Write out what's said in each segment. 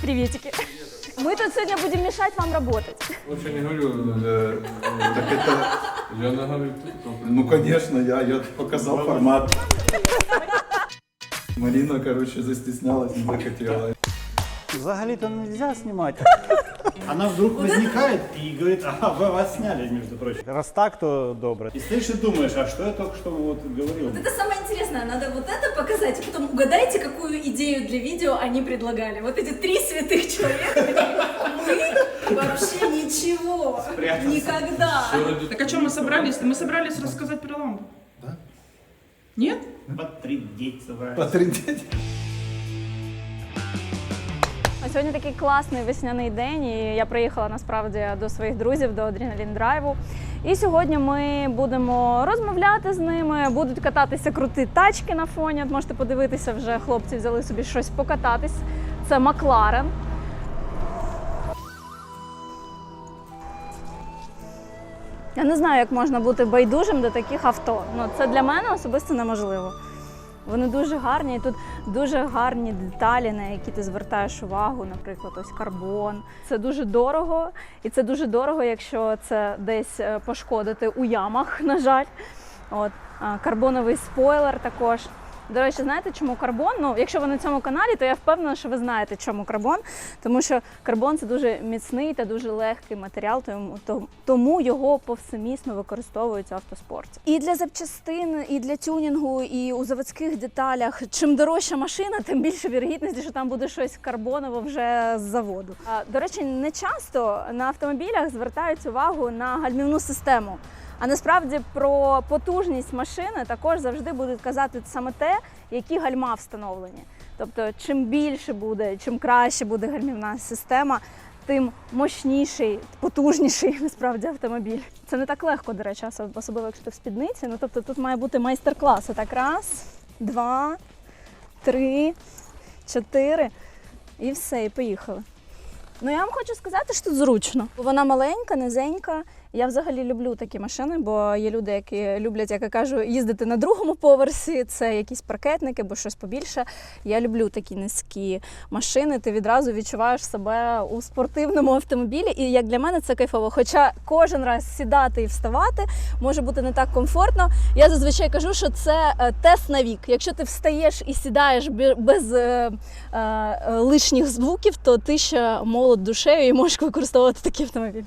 Приветики. Мы тут сегодня будем мешать вам работать. Лучше не говорю. э, э, Так это, Я наговорю тут. ну конечно, я, я показал формат. Марина, короче, застеснялась, не захотела. Взагалі-то нельзя знімати. Она вдруг возникает и говорит, а вы вас сняли, между прочим. Раз так, то добре. И стоишь и думаешь, а что я только что вот говорил? Вот это самое интересное, надо вот это показать, и потом угадайте, какую идею для видео они предлагали. Вот эти три святых человека, мы вообще ничего, никогда. Так о чем мы собрались? Мы собрались рассказать про ламбу. Да. Нет? Потрындеть собрались. Потрындеть. Сьогодні такий класний весняний день, і я приїхала насправді до своїх друзів до Адреналін Драйву. І сьогодні ми будемо розмовляти з ними, будуть кататися круті тачки на фоні. Можете подивитися, вже хлопці взяли собі щось покататись. Це Макларен. Я не знаю, як можна бути байдужим до таких авто. Ну, це для мене особисто неможливо. Вони дуже гарні, і тут дуже гарні деталі, на які ти звертаєш увагу, наприклад, ось карбон. Це дуже дорого, і це дуже дорого, якщо це десь е, пошкодити у ямах, на жаль. От карбоновий спойлер також. До речі, знаєте, чому карбон? Ну, якщо ви на цьому каналі, то я впевнена, що ви знаєте, чому карбон. Тому що карбон це дуже міцний та дуже легкий матеріал, тому, тому його повсемісно використовують в автоспорті. І для запчастин, і для тюнінгу, і у заводських деталях. Чим дорожча машина, тим більше вірогідності, що там буде щось карбонове вже з заводу. До речі, не часто на автомобілях звертають увагу на гальмівну систему. А насправді про потужність машини також завжди будуть казати саме те, які гальма встановлені. Тобто, чим більше буде, чим краще буде гальмівна система, тим мощніший, потужніший насправді автомобіль. Це не так легко, до речі, особливо якщо ти в спідниці. Ну тобто тут має бути майстер-клас. Отак раз, два, три, чотири. І все, і поїхали. Ну я вам хочу сказати, що тут зручно. Вона маленька, низенька. Я взагалі люблю такі машини, бо є люди, які люблять, як я кажу, їздити на другому поверсі. Це якісь паркетники або щось побільше. Я люблю такі низькі машини. Ти відразу відчуваєш себе у спортивному автомобілі. І як для мене це кайфово. Хоча кожен раз сідати і вставати може бути не так комфортно. Я зазвичай кажу, що це е, тест на вік. Якщо ти встаєш і сідаєш без е, е, лишніх звуків, то ти ще молод душею і можеш використовувати такий автомобіль.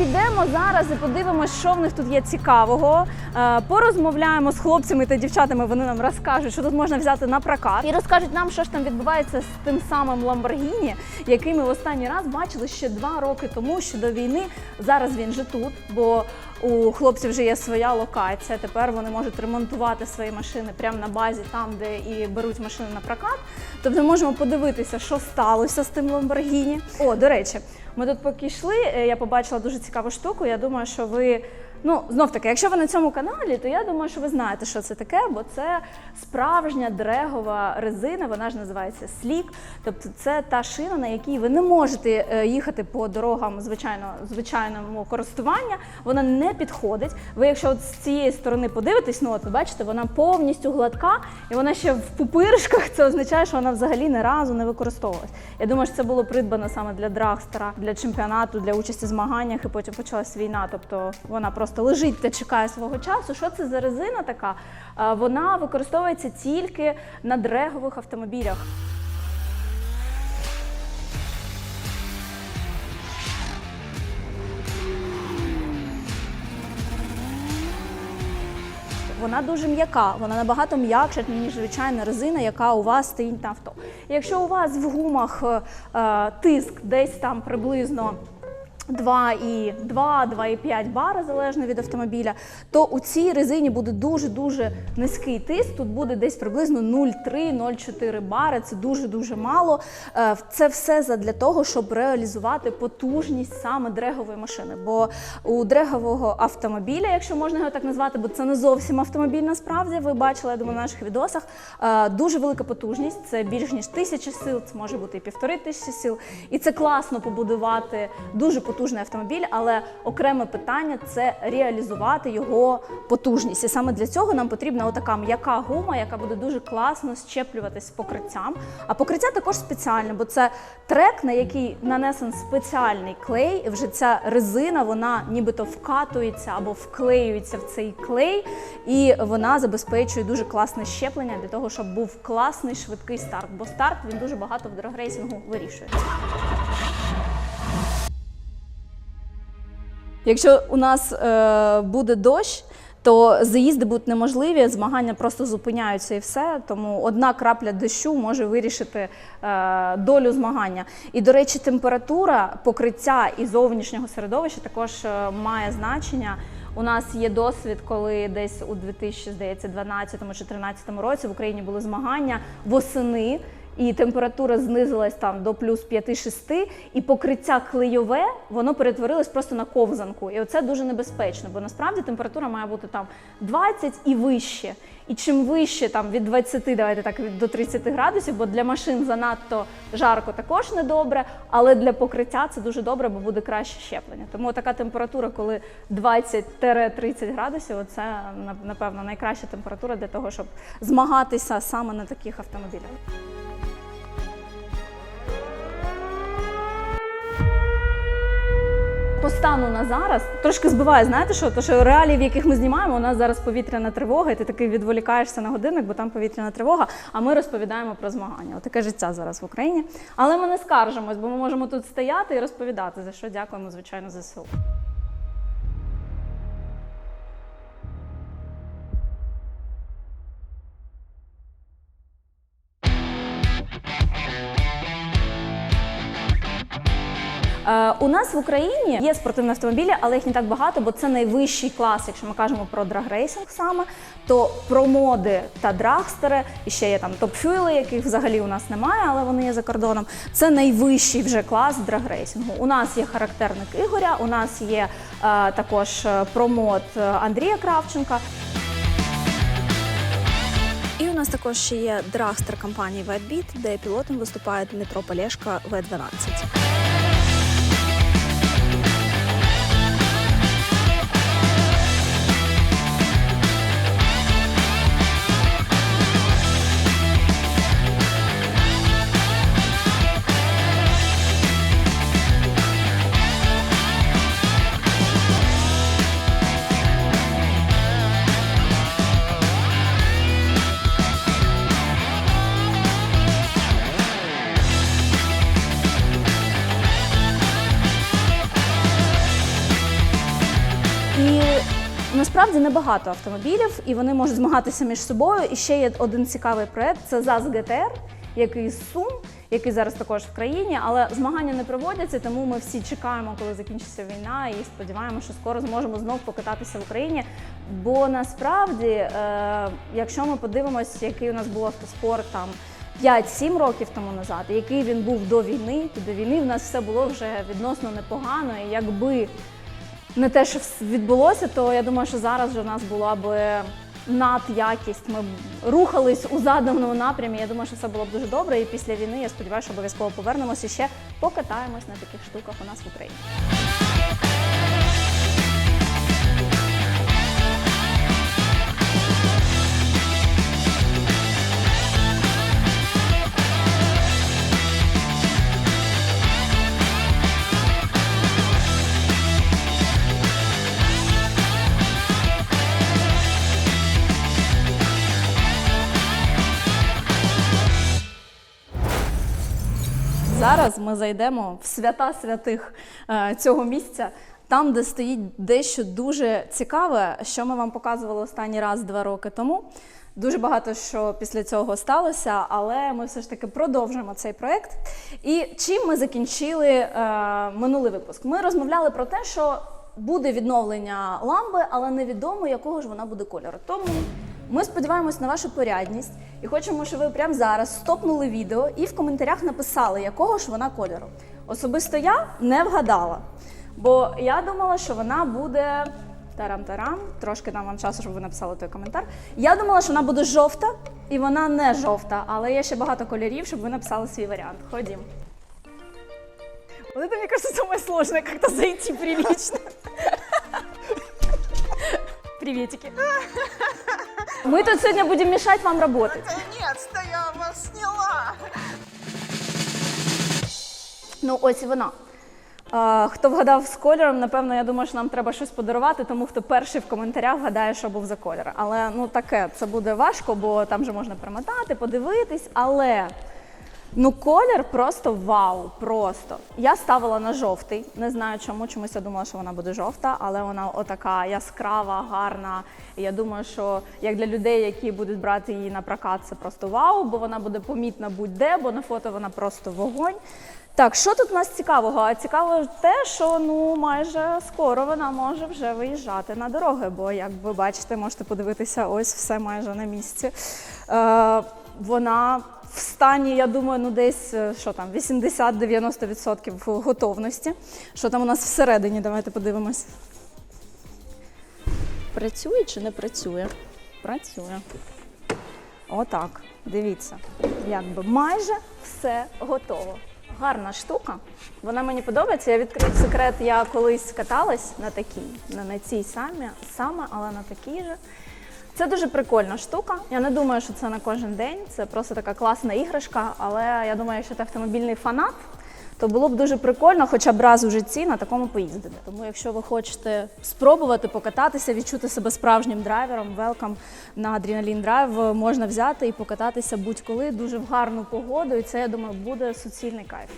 Підемо зараз і подивимось, що в них тут є цікавого. Е, Порозмовляємо з хлопцями та дівчатами. Вони нам розкажуть, що тут можна взяти на прокат, і розкажуть нам, що ж там відбувається з тим самим Ламборгіні, який ми в останній раз бачили ще два роки тому, ще до війни. Зараз він же тут, бо у хлопців вже є своя локація. Тепер вони можуть ремонтувати свої машини прямо на базі, там де і беруть машини на прокат. Тобто можемо подивитися, що сталося з тим Ламборгіні. О, до речі, ми тут поки йшли, е, я побачила дуже цікаву штуку. Я думаю, що ви. Ну, знов таки, якщо ви на цьому каналі, то я думаю, що ви знаєте, що це таке, бо це справжня дрегова резина, вона ж називається слік. Тобто це та шина, на якій ви не можете е, їхати по дорогам звичайно, звичайному користування. Вона не підходить. Ви, якщо от з цієї сторони подивитесь, ну от ви бачите, вона повністю гладка, і вона ще в пупиришках. Це означає, що вона взагалі ні разу не використовувалась. Я думаю, що це було придбано саме для драгстера, для чемпіонату, для участі в змаганнях, і потім почалась війна. Тобто вона просто лежить та чекає свого часу. Що це за резина така? Е, Вона використовується тільки на дрегових автомобілях. Вона дуже м'яка, вона набагато м'якша, ніж звичайна резина, яка у вас стоїть на авто. Якщо у вас в гумах е, е, тиск десь там приблизно 2,2, 2,5 бара, залежно від автомобіля, то у цій резині буде дуже-дуже низький тиск. Тут буде десь приблизно 0,3-0,4 бари. Це дуже-дуже мало. Е, Це все задля того, щоб реалізувати потужність саме дрегової машини. Бо у дрегового автомобіля, якщо можна його так назвати, бо це не зовсім автомобіль насправді, ви бачили, я думаю, в наших відосах, е, дуже велика потужність. Це більш ніж тисяча сил, це може бути і півтори тисячі сил. І це класно побудувати дуже потужну потужний автомобіль, але окреме питання це реалізувати його потужність. І саме для цього нам потрібна отака м'яка гума, яка буде дуже класно щеплюватись покриттям. А покриття також спеціальне, бо це трек, на який нанесен спеціальний клей. І вже ця резина вона нібито вкатується або вклеюється в цей клей, і вона забезпечує дуже класне щеплення для того, щоб був класний швидкий старт. Бо старт він дуже багато в драгрейсингу вирішує. Якщо у нас е, буде дощ, то заїзди будуть неможливі, змагання просто зупиняються і все. Тому одна крапля дощу може вирішити е, долю змагання. І, до речі, температура покриття і зовнішнього середовища також е, має значення. У нас є досвід, коли десь у 2012 чи 2013 році в Україні були змагання восени. І температура знизилась там до плюс 5-6, і покриття клейове воно перетворилось просто на ковзанку. І оце дуже небезпечно, бо насправді температура має бути там 20 і вище. І чим вище там від 20, давайте так до 30 градусів, бо для машин занадто жарко також недобре, але для покриття це дуже добре, бо буде краще щеплення. Тому така температура, коли 20-30 градусів, це напевно найкраща температура для того, щоб змагатися саме на таких автомобілях. По стану на зараз трошки збиває, знаєте що? То що реалії, в яких ми знімаємо, у нас зараз повітряна тривога, і ти такий відволікаєшся на годинник, бо там повітряна тривога. А ми розповідаємо про змагання. Отаке життя зараз в Україні. Але ми не скаржимось, бо ми можемо тут стояти і розповідати, за що дякуємо, звичайно, ЗСУ. У нас в Україні є спортивні автомобілі, але їх не так багато, бо це найвищий клас, якщо ми кажемо про драгрейсинг саме, то про моди та драгстери, і ще є там топ-фюели, яких взагалі у нас немає, але вони є за кордоном. Це найвищий вже клас драгрейсингу. У нас є характерник Ігоря, у нас є е, також е, промод е, Андрія Кравченка. І у нас також ще є драгстер компанії WhiteBeat, де пілотом виступає Дмитро Полєшка В12. І насправді небагато автомобілів, і вони можуть змагатися між собою. І ще є один цікавий проект це ЗАЗ ГТР, який з Сум, який зараз також в країні, але змагання не проводяться, тому ми всі чекаємо, коли закінчиться війна, і сподіваємося, що скоро зможемо знов покататися в Україні. Бо насправді, е, якщо ми подивимось, який у нас був автоспорт там. 5-7 років тому назад, який він був до війни, то до війни в нас все було вже відносно непогано. І якби не те, що відбулося, то я думаю, що зараз вже в нас була б надякість. Ми б рухались у заданому напрямі. Я думаю, що все було б дуже добре. І після війни я сподіваюся, що обов'язково повернемося ще покатаємось на таких штуках у нас в Україні. Зараз ми зайдемо в свята святих е, цього місця, там, де стоїть дещо дуже цікаве, що ми вам показували останній раз два роки тому. Дуже багато що після цього сталося, але ми все ж таки продовжимо цей проект. І чим ми закінчили е, минулий випуск? Ми розмовляли про те, що буде відновлення ламби, але невідомо, якого ж вона буде кольору. Тому ми сподіваємось на вашу порядність і хочемо, щоб ви прямо зараз стопнули відео і в коментарях написали, якого ж вона кольору. Особисто я не вгадала, бо я думала, що вона буде. Тарам-тарам, трошки дам вам часу, щоб ви написали той коментар. Я думала, що вона буде жовта, і вона не жовта, але є ще багато кольорів, щоб ви написали свій варіант. Ходім. Вот это, мне кажется, самое сложное, как-то зайти прилично. Приветики. Мы тут сегодня будем мешать вам работать. Наконец-то я вас сняла! Ну, ось і вона. Е, хто вгадав з кольором, напевно, я думаю, що нам треба щось подарувати, тому хто перший в коментарях вгадає, що був за колір. Але ну таке, це буде важко, бо там же можна примотати, подивитись. Але ну колір просто вау, просто. Я ставила на жовтий. Не знаю чому, чомусь я думала, що вона буде жовта, але вона отака яскрава, гарна. Я думаю, що як для людей, які будуть брати її на прокат, це просто вау, бо вона буде помітна будь-де, бо на фото вона просто вогонь. Так, що тут у нас цікавого? Цікаво те, що ну майже скоро вона може вже виїжджати на дороги, бо як ви бачите, можете подивитися, ось все майже на місці. Е, вона в стані, я думаю, ну десь е, що там, 80-90% готовності. Що там у нас всередині? Давайте подивимось. Працює чи не працює? Працює. Отак. Дивіться, якби майже все готово. Гарна штука. Вона мені подобається. Я відкрив секрет. Я колись каталась на такій, не на цій самі, саме, але на такій же. Це дуже прикольна штука. Я не думаю, що це на кожен день. Це просто така класна іграшка. Але я думаю, якщо ти автомобільний фанат, то було б дуже прикольно хоча б раз у житті на такому поїздити. Тому, якщо ви хочете спробувати покататися, відчути себе справжнім драйвером, велкам на Adrenaline Drive можна взяти і покататися будь-коли дуже в гарну погоду. І це, я думаю, буде суцільний кайф.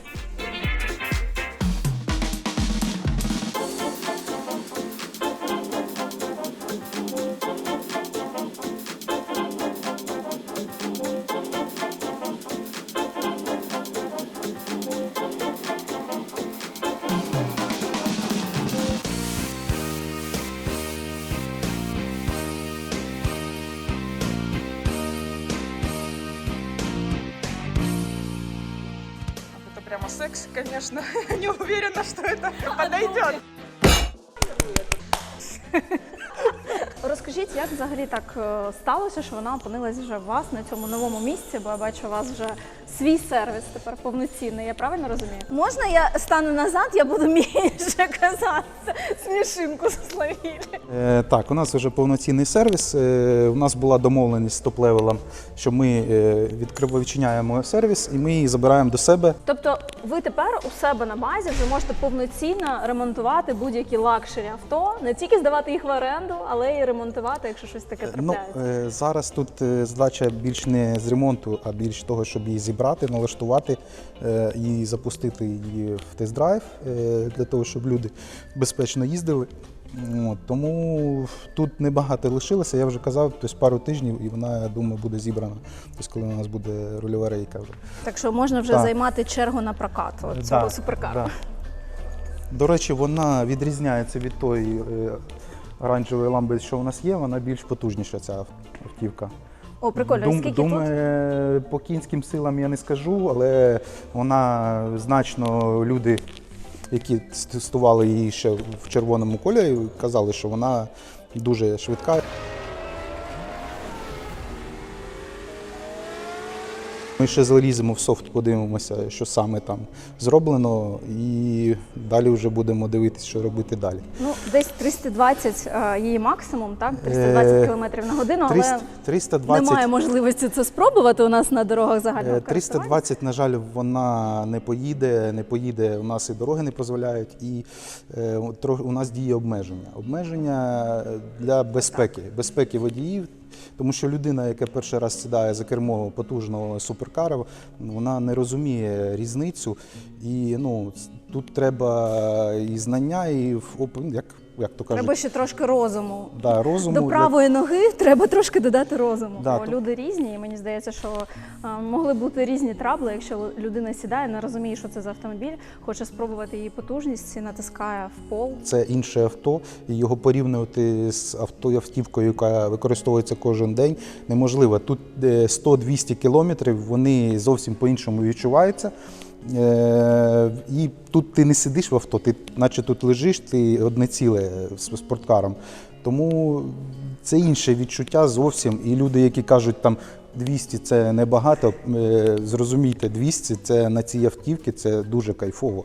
Это прямо секс, конечно. Не уверена, что это подойдет. Розкажіть, як взагалі так е, сталося, що вона опинилась вже у вас на цьому новому місці, бо я бачу, у вас вже свій сервіс тепер повноцінний. Я правильно розумію? Можна я стану назад, я буду менше казати смішинку словілі. Е, Так, у нас вже повноцінний сервіс. Е, У нас була домовленість з топ-левелом, що ми е, відчиняємо сервіс і ми її забираємо до себе. Тобто, ви тепер у себе на базі вже можете повноцінно ремонтувати будь-які лакшері авто, не тільки здавати їх в оренду, але й ремонтувати, якщо щось таке Ну, трапляється. е, зараз тут задача більш не з ремонту, а більш того, щоб її зібрати, налаштувати і запустити її в тест-драйв для того, щоб люди безпечно їздили. От, тому тут небагато лишилося. Я вже казав, тобто пару тижнів, і вона, я думаю, буде зібрана. Тобто, коли у нас буде рульова рейка вже. Так що можна вже так. займати чергу на прокат от цього Да, суперкару. да. До речі, вона відрізняється від тої е, оранжевої ламби, що у нас є, вона більш потужніша, ця автівка. О, прикольно. Дум- Скільки тут? по кінським силам я не скажу, але вона значно люди, які тестували її ще в червоному кольорі, казали, що вона дуже швидка. Ми ще заліземо в софт, подивимося, що саме там зроблено, і далі вже будемо дивитися, що робити далі. Ну, десь 320 е, її максимум, так? 320 Е, км на годину, але 320, немає можливості це спробувати у нас на дорогах Е, загального користування. 320, на жаль, вона не поїде, не поїде. У нас і дороги не дозволяють, і у нас діє обмеження. Обмеження для безпеки, безпеки водіїв. Тому що людина, яка перший раз сідає за кермо потужного суперкара, вона не розуміє різницю. І ну, тут треба і знання, і як, як то кажуть, Треба ще трошки розуму. да, розуму. До правої ноги треба трошки додати розуму. Да, бо то- люди різні, і мені здається, що е, могли бути різні трабли, якщо людина сідає, не розуміє, що це за автомобіль, хоче спробувати її потужність, і натискає в пол. Це інше авто, і його порівнювати з авто автівкою, яка використовується кожен день, неможливо. Тут е, 100-200 кілометрів, вони зовсім по-іншому відчуваються. Е, І тут ти не сидиш в авто, ти наче тут лежиш, ти одне ціле з спорткаром. Тому це інше відчуття зовсім. І люди, які кажуть, там 200 це небагато, е, зрозумійте, 200 це на цій автівці це дуже кайфово.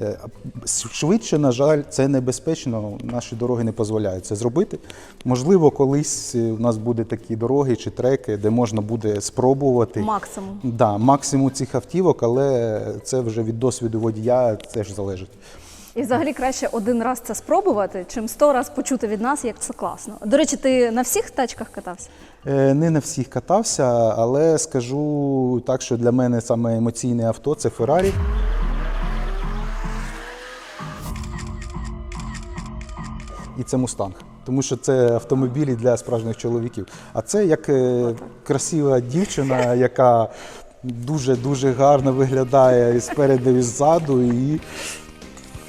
Е, Швидше, на жаль, це небезпечно, наші дороги не дозволяють це зробити. Можливо, колись е, у нас буде такі дороги чи треки, де можна буде спробувати. Максимум. Да, максимум цих автівок, але це вже від досвіду водія теж залежить. І взагалі краще один раз це спробувати, чим сто раз почути від нас, як це класно. До речі, ти на всіх тачках катався? Е, Не на всіх катався, але скажу так, що для мене саме емоційне авто це Феррарі. І це Мустанг. Тому що це автомобілі для справжніх чоловіків. А це як е, красива дівчина, яка дуже-дуже гарно виглядає і спереду, і ззаду. І...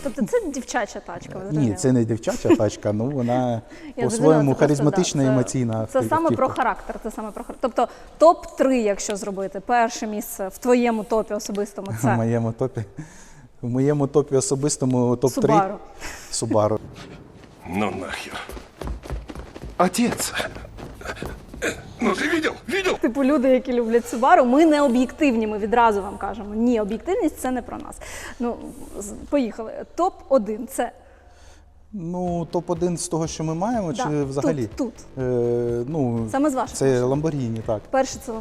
Тобто це дівчача тачка. ви Ні, це не дівчача тачка, ну вона по-своєму харизматична і це- емоційна. Це саме про характер. Це саме про характер. Тобто топ 3 якщо зробити, перше місце в твоєму топі особистому В моєму топі. В моєму топі особистому топ-3 Subaru. Subaru. Ну нахер. Отец. Ну ти видел? Видел? Типу люди, які люблять Субару, ми не об'єктивні, ми відразу вам кажемо. Ні, об'єктивність це не про нас. Ну, поїхали. Топ 1 це Ну, топ-1 з того, що ми маємо, чи взагалі? тут, тут. Е, ну, Саме з ваших. це Lamborghini, так. Перше це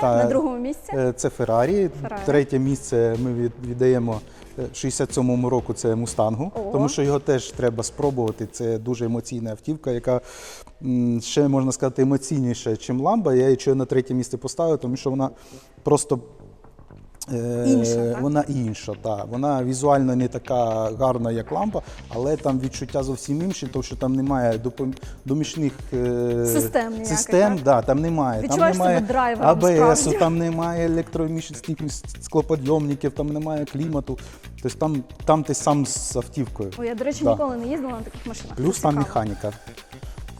Та- на другому місці. Е, Це. Ferrari. Третє місце ми від- віддаємо е, 67-му року це Мустангу, О. тому що його теж треба спробувати. Це дуже емоційна автівка, яка ще можна сказати емоційніша, ніж Ламба. Я її чого на третє місце поставив, тому що вона просто. Е, Інша, так? Вона інша, так. Вона візуально не така гарна, як лампа, але там відчуття зовсім інші, тому що там немає домішних е... Систем ніяких, систем, так? да, там немає. Відчуваєш там немає АБС, там немає електромічних склоподйомників, там немає клімату. Тобто там, там ти сам з автівкою. Ой, я, до речі, Да. ніколи не їздила на таких машинах. Плюс там механіка.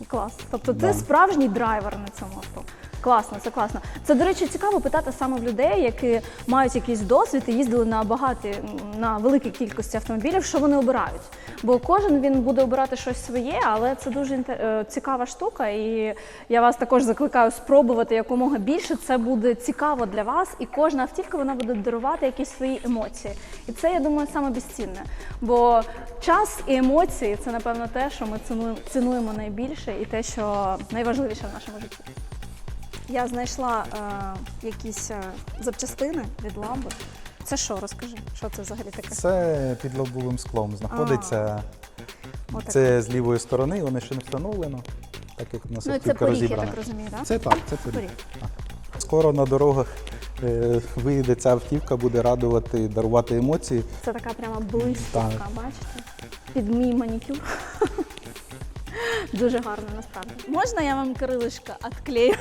Клас. Тобто ти справжній драйвер на цьому авто. Класно, це класно. Це, до речі, цікаво питати саме в людей, які мають якийсь досвід і їздили на багаті, на великій кількості автомобілів, що вони обирають. Бо кожен він буде обирати щось своє, але це дуже е, цікава штука. І я вас також закликаю спробувати якомога більше. Це буде цікаво для вас, і кожна автівка вона буде дарувати якісь свої емоції. І це, я думаю, саме безцінне. Бо час і емоції це, напевно, те, що ми цінуємо, цінуємо найбільше, і те, що найважливіше в нашому житті. Я знайшла е, якісь е, запчастини від ламби. Це що, розкажи, що це взагалі таке? Це під лобовим склом знаходиться. Отак. Це з лівої сторони, воно ще не встановлено, так як у нас ну, і це автівка поріг, я розібрана. так розумію, так? Це так, це поріг. поріг. Скоро на дорогах е, виїде ця автівка, буде радувати, дарувати емоції. Це така прямо блискавка, Так. бачите? Під мій манікюр. Дуже гарно насправді. Можна я вам крилишка відклею?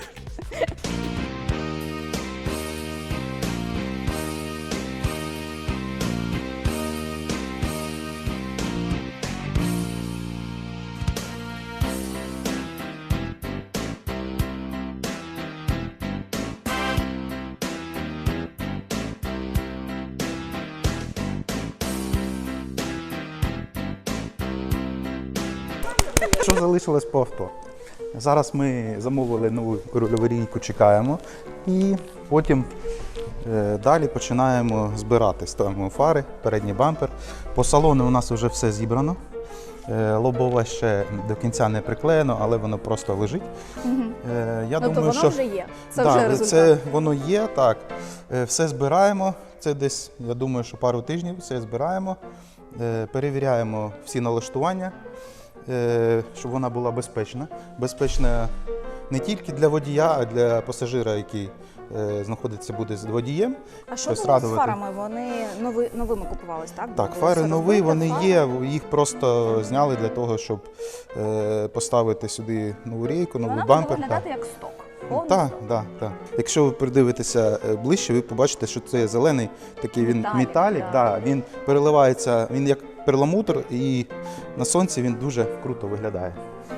Залишилось по авто? Зараз ми замовили нову рульову рійку, чекаємо, і потім е, далі починаємо збирати. Ставимо фари, передній бампер. По салону у нас вже все зібрано. Е, Лобове ще до кінця не приклеєно, але воно просто лежить. Я ну, то воно що вже є. Це Да, вже результат. Це воно є, так. Все збираємо. Це десь, я думаю, що пару тижнів все збираємо. Перевіряємо всі налаштування, щоб вона була безпечна. Безпечна не тільки для водія, а для пасажира, який е, знаходиться буде з водієм. А що Тобто було з фарами? Вони нови, новими купувались, так? Так, фари нові, вони фари. є. Їх просто зняли для того, щоб е, поставити сюди нову рейку, новий Вона бампер. виглядати так. як сток. Так, так, так. Якщо ви придивитеся е, ближче, ви побачите, що це зелений такий він Металік, металік, да, він переливається, він як перламутр, і на сонці він дуже круто виглядає.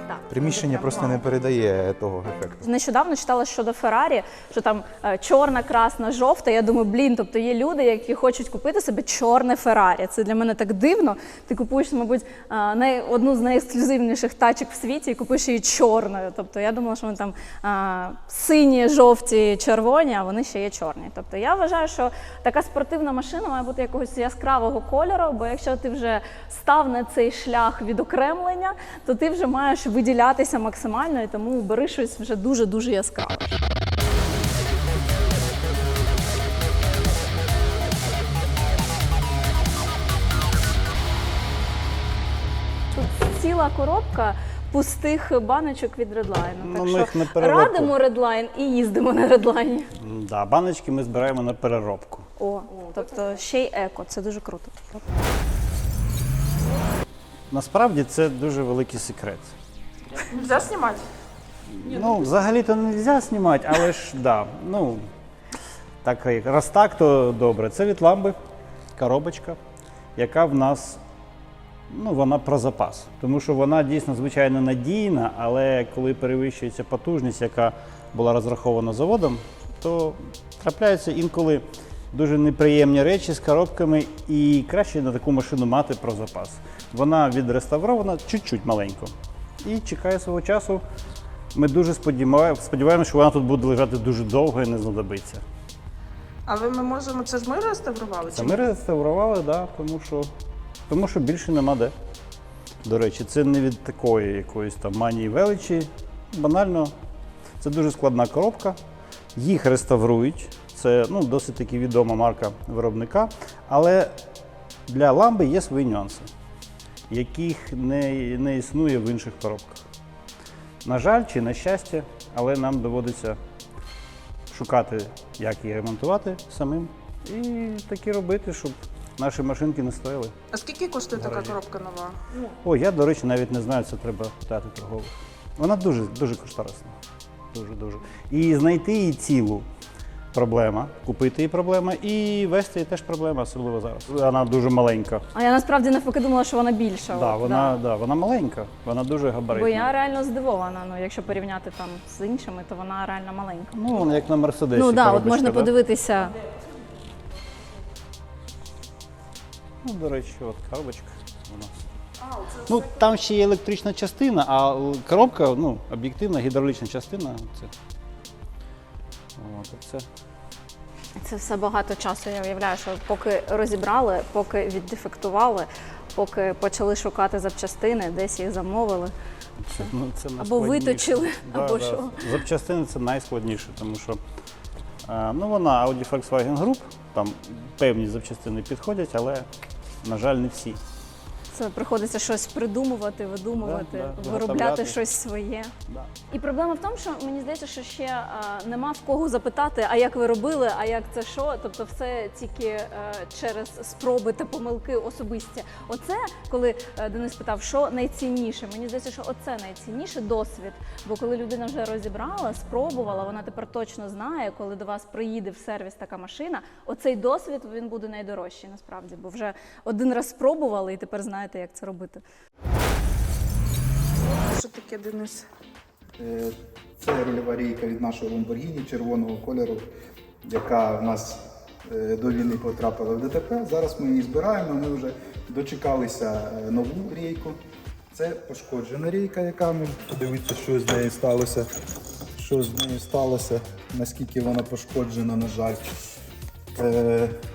Так, Приміщення просто не передає того ефекту. Нещодавно читала щодо Феррарі, що там е, чорна, красна, жовта. Я думаю, блін, тобто є люди, які хочуть купити собі чорне Феррарі. Це для мене так дивно. Ти купуєш, мабуть, е, най, одну з найексклюзивніших тачок в світі і купуєш її чорною. Тобто я думала, що вони там е, сині, жовті, червоні, а вони ще є чорні. Тобто я вважаю, що така спортивна машина має бути якогось яскравого кольору, бо якщо ти вже став на цей шлях відокремлення, то ти вже маєш виділятися максимально, і тому бери щось вже дуже-дуже яскраве. Тут ціла коробка пустих баночок від редлайну. Ну, так що переробку. радимо редлайн і їздимо на редлайні. Да, баночки ми збираємо на переробку. О, тобто ще й еко, це дуже круто. Насправді це дуже великий секрет. Нельзя снимать? Ну, взагалі-то не можна знімати, але ж да. Ну, так, як раз так, то добре. Це від ламби коробочка, яка в нас ну, вона про запас. Тому що вона дійсно звичайно надійна, але коли перевищується потужність, яка була розрахована заводом, то трапляються інколи дуже неприємні речі з коробками, і краще на таку машину мати про запас. Вона відреставрована чуть-чуть маленько і чекає свого часу. Ми дуже сподіваємося, що вона тут буде лежати дуже довго і не знадобиться. А ви ми можемо, це ж ми реставрували? Це чи ми реставрували, да, тому, що, тому що більше нема де. До речі, це не від такої якоїсь там манії величі. Банально, це дуже складна коробка. Їх реставрують. Це ну, досить таки відома марка виробника. Але для ламби є свої нюанси, яких не, не існує в інших коробках. На жаль, чи на щастя, але нам доводиться шукати, як її ремонтувати самим, і таки робити, щоб наші машинки не стояли. А скільки коштує така Гаражі. коробка нова? О, я, до речі, навіть не знаю, це треба питати торгових. Вона дуже, дуже кошторисна. Дуже, дуже. І знайти її цілу проблема, купити її проблема, і вести її теж проблема, особливо зараз. Вона дуже маленька. А я насправді навпаки думала, що вона більша. Да, От, вона, да. вона маленька, вона дуже габаритна. Бо я реально здивована. Ну, якщо порівняти там з іншими, то вона реально маленька. Ну, вона як на Мерседесі. ну да, от можна да? подивитися. Ну, до речі, от коробочка у нас. Ну, там ще є електрична частина, а коробка, ну, об'єктивна гідравлічна частина. Це. От, це. Це все багато часу. Я уявляю, що поки розібрали, поки віддефектували, поки почали шукати запчастини, десь їх замовили. Це, ну, це Або виточили, виточили, або що. Запчастини це найскладніше, тому що е, ну, вона Audi Volkswagen Group, там певні запчастини підходять, але, на жаль, не всі. Це приходиться щось придумувати, видумувати, Да, да, виробляти виготовляти. щось своє. Да. І проблема в тому, що мені здається, що ще а, нема в кого запитати, а як ви робили, а як це що. Тобто, все тільки е, через спроби та помилки особисті. Оце, коли е, Денис питав, що найцінніше. Мені здається, що оце найцінніше досвід. Бо коли людина вже розібрала, спробувала, вона тепер точно знає, коли до вас приїде в сервіс така машина. Оцей досвід він буде найдорожчий насправді, бо вже один раз спробували і тепер знаєте, як це робити. Що таке, Денис? Е, Це рульова рейка від нашого Lamborghini червоного кольору, яка в нас е, до війни потрапила в ДТП. Зараз ми її збираємо. Ми вже дочекалися е, нову рейку. Це пошкоджена рейка, яка ми подивіться, що з нею сталося. Що з нею сталося, наскільки вона пошкоджена, на жаль.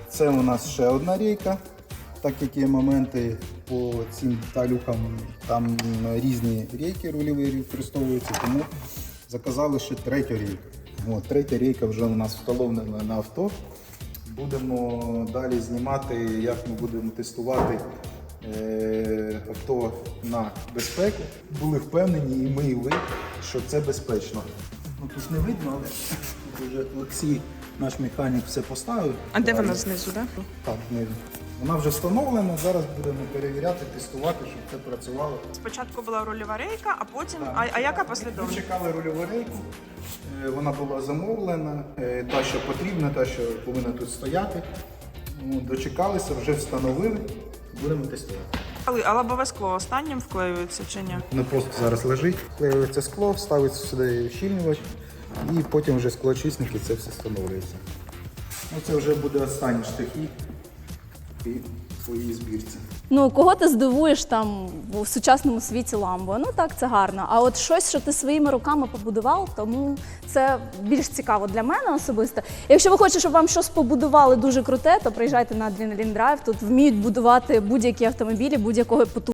Це у нас ще одна рейка. Так як є моменти по цим деталюкам, там різні рейки рульові використовуються, тому заказали ще третю рейку. От, третя рейка вже у нас встановлена на авто. Будемо далі знімати, як ми будемо тестувати е, авто на безпеку. Були впевнені, і ми, і ви, що це безпечно. Ну, тут не видно, але вже Олексій, наш механік, все поставив. А де вона знизу, да? Так, не- вона вже встановлена. Зараз будемо перевіряти, тестувати, щоб це працювало. Спочатку була рольова рейка, а потім. Так. А, а яка Ми послідовність? чекали рульову рейку. е, Вона була замовлена, е, та, що потрібна, та, що повинна тут стояти. Ну, Дочекалися, вже встановили. Будемо тестувати. А лобове скло останнім вклеюється чи ні? Воно просто зараз лежить, вклеюється скло, ставиться сюди щільнювач, і потім вже склоочисники це все встановлюється. Ну, це вже буде останні штрихи і своїй збірці. Ну, кого ти здивуєш там в сучасному світі ламбо? Ну так, це гарно. А от щось, що ти своїми руками побудував, тому це більш цікаво для мене особисто. Якщо ви хочете, щоб вам щось побудували дуже круте, то приїжджайте на Adrenaline Drive. Тут вміють будувати будь-які автомобілі, будь-якого поту.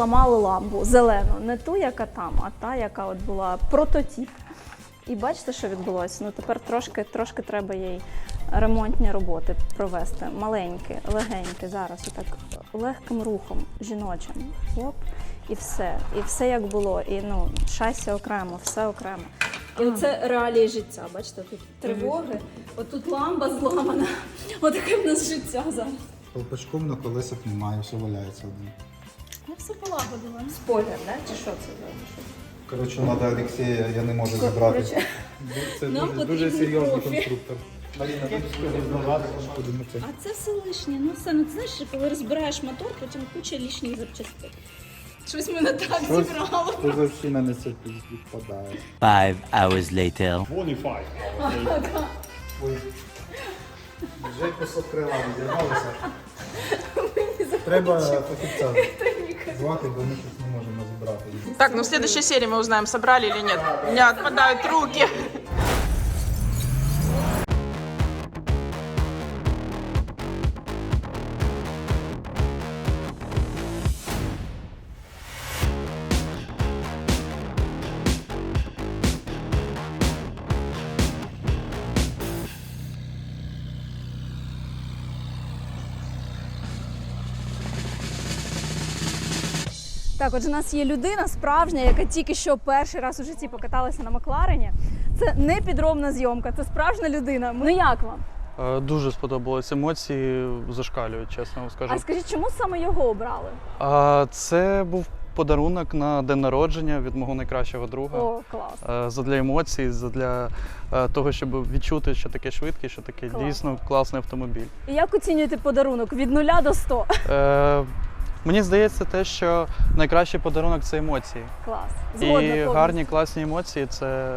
Зламали ламбу зелену, не ту, яка там, а та, яка от була прототип. І бачите, що відбулося? Ну тепер трошки, трошки треба їй ремонтні роботи провести. Маленькі, легенькі, зараз отак легким рухом жіночим. Оп, і все. І все як було. І ну, шасі окремо, все окремо. І це реалії життя. Бачите, тут тривоги, отут ламба зламана. Отаке в нас життя зараз. Колпачком на колесах немає, все валяється один. Все полагодила. Спойлер, да? Чи що це за? Коротше, треба Олексія, я не можу забрати. Коротше, Це нам дуже, дуже потрібен серйозний профі. конструктор. Маріна, тут будемо це. А це все лишнє. Ну все, ну ти знаєш, коли розбираєш мотор, потім куча лишніх запчастин. Щось мене так зібрало. Це завжди мене це відпадає. Five hours later. Вже кусок крила відірвалося. Треба фахівця звати, бо ми щось не можемо зібрати. Так, ну в следующей серии мы узнаем, собрали или нет. У меня отпадают руки. Так, отже, у нас є людина справжня, яка тільки що перший раз у житті покаталася на Макларені. Це не підробна зйомка, це справжня людина. Ну як вам? Е, Дуже сподобалось. Емоції зашкалюють, чесно вам скажу. А скажіть, чому саме його обрали? А це був подарунок на день народження від мого найкращого друга. О, клас. Е, Задля емоцій, задля е, того, щоб відчути, що таке швидкий, що таке Клас. дійсно класний автомобіль. І як оцінюєте подарунок від нуля до 100? Е, Мені здається, те, що найкращий подарунок це емоції. Клас. Згодна І повністю. гарні, класні емоції це,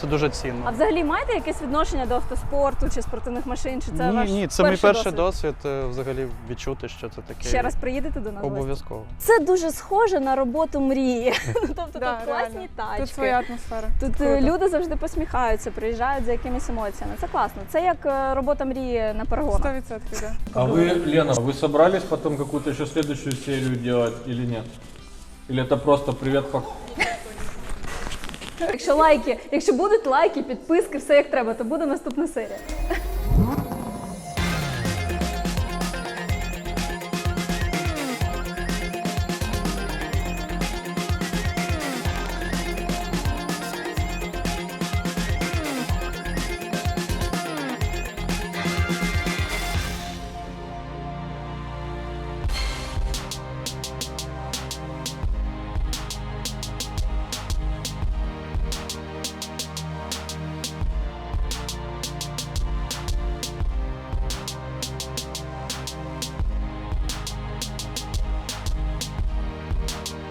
це дуже цінно. А взагалі маєте якесь відношення до автоспорту чи спортивних машин? Чи це ні, ваш ні, це мій перший досвід? досвід е, взагалі відчути, що це таке. Ще раз приїдете до нас? в гості? Обов'язково. Це дуже схоже на роботу мрії. Ну, тобто Да, тут класні реально. тачки. Тут своя атмосфера. Тут е, люди завжди посміхаються, приїжджають за якимись емоціями. Це класно. Це як е, робота мрії на Сто перегонах. відсотків, да. А вы, Лена, вы собрались потом какую-то еще следующую серию делать или нет? Или это просто привет, пок... Якщо лайки, якщо будуть лайки, підписки, все як треба, то буде наступна серія.